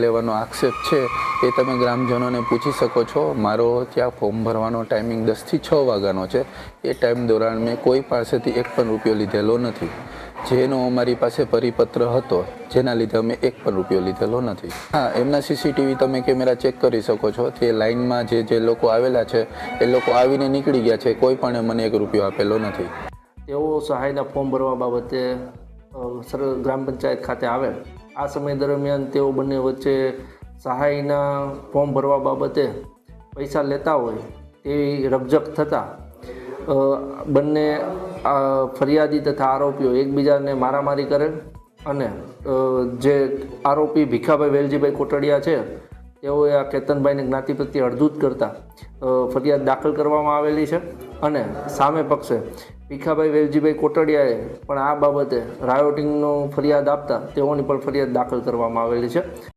લેવાનો આક્ષેપ છે એ તમે ગ્રામજનોને પૂછી શકો છો. મારો ત્યાં ફોર્મ ભરવાનો ટાઈમિંગ દસથી છ વાગ્યાનો છે. એ ટાઈમ દોરાન મેં કોઈ પાસેથી એક પણ રૂપિયો લીધેલો નથી. જેનો અમારી પાસે પરિપત્ર હતો, જેના લીધે અમે એક પણ રૂપિયો લીધેલો નથી. હા, એમના સીસીટીવી તમે કેમેરા ચેક કરી શકો છો તે લાઇનમાં જે જે લોકો આવેલા છે, એ લોકો આવીને નીકળી ગયા છે. કોઈ પણ મને એક રૂપિયો આપેલો નથી. તેઓ સહાયના ફોર્મ ભરવા બાબતે ગ્રામ પંચાયત ખાતે આવેલ. આ સમય દરમિયાન તેઓ બંને વચ્ચે સહાયના ફોર્મ ભરવા બાબતે પૈસા લેતા હોય તેવી રકઝક થતાં બંને ફરિયાદી તથા આરોપીઓ એકબીજાને મારામારી કરે અને જે આરોપી ભીખાભાઈ વેલજીભાઈ કોટડિયા છે, તેઓએ આ કેતનભાઈને જ્ઞાતિ પ્રત્યે અડધૂત કરતા ફરિયાદ દાખલ કરવામાં આવેલી છે અને સામે પક્ષે ભીખાભાઈ વેલજીભાઈ કોટડિયાએ પણ આ બાબતે રાયોટિંગનો ફરિયાદ આપતા તેઓની પણ ફરિયાદ દાખલ કરવામાં આવેલી છે.